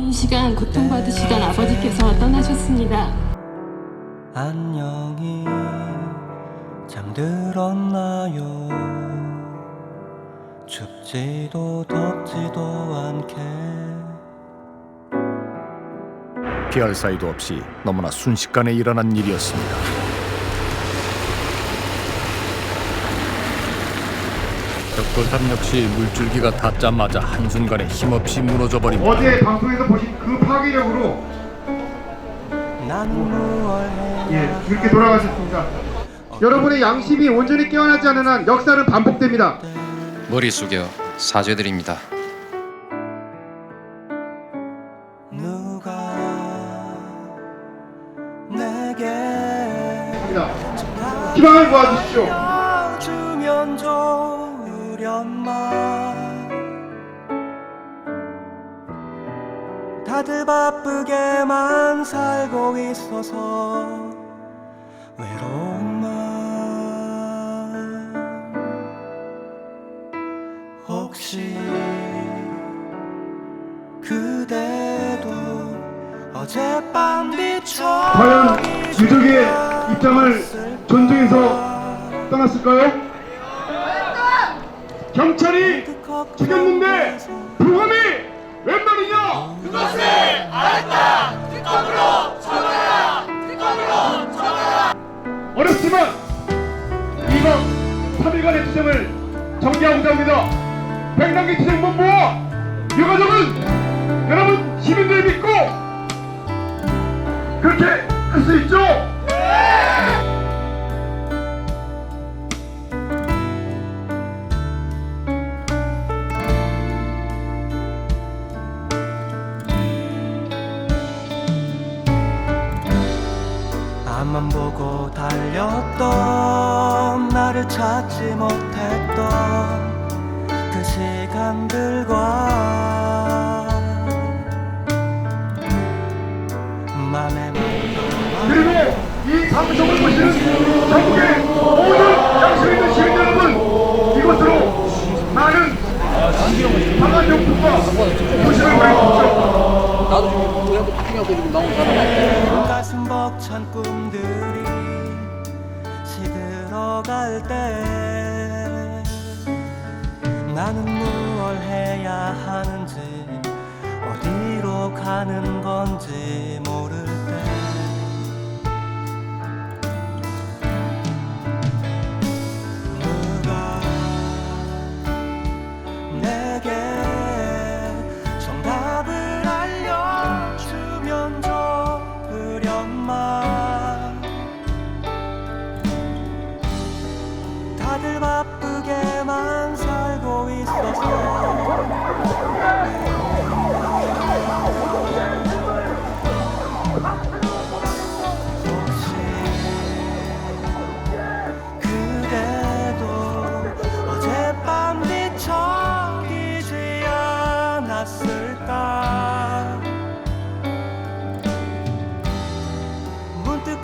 긴 시간 고통받으시던 아버지께서 떠나셨습니다. 안녕히 잠들었나요 춥지도 덥지도 않게 피할 사이도 없이 너무나 순식간에 일어난 일이었습니다. 벽돌탑 역시 물줄기가 닿자마자 한순간에 힘없이 무너져 버립니다. 어제 방송에서 보신 그 파괴력으로 예, 이렇게 돌아가셨습니다. 여러분의 양심이 온전히 깨어나지 않은 한 역사는 반복됩니다. 머리 숙여 사죄드립니다. 희망을 모아주십시오. 다들 바쁘게만 살고 있어서 외로운 맘 혹시 그대도 어젯밤 뒤처럼 과연 유족의 입장을 존중해서 떠났을까요? 경찰이 죽였는데 웬 말이냐? 그것을 알았다. 특검으로 처벌하라. 특검으로 처벌하라. 어렵지만 이번 3일간의 투쟁을 정리하고자 합니다. 백남기 투쟁본부와 유가족은 여러분 시민들 믿고 그렇게 할 수 있죠? 앞만 보고 달렸던 나를 찾지 못했던 그 시간들과 맘에 그리고 이 방송을 보시는 전국의 모든 양심 있는 시민 여러분 이곳으로 많은 방한용품과 도시를 보내주십시오 가슴 벅찬 꿈 나는 무얼 해야 하는지 어디로 가는 건지 모를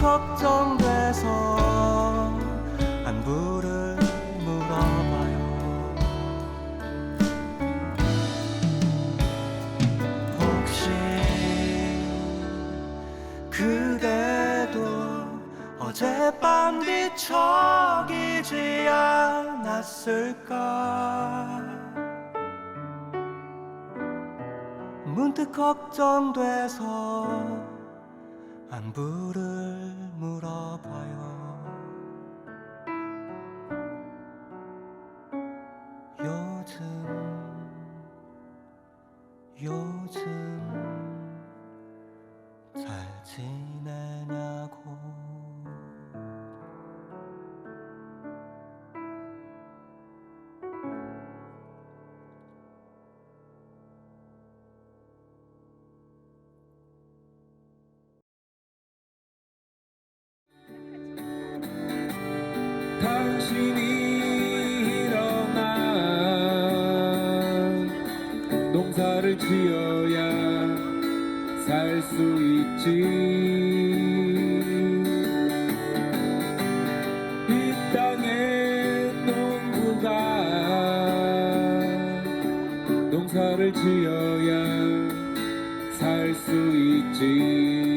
걱정돼서 안부를 물어봐요. 혹시 그대도 어젯밤 뒤척이지 않았을까? 문득 걱정돼서 안부를 물어봐요. 요즘 요즘 잘 지내냐고 농사를 지어야 살 수 있지. 이 땅의 농부가 농사를 지어야 살 수 있지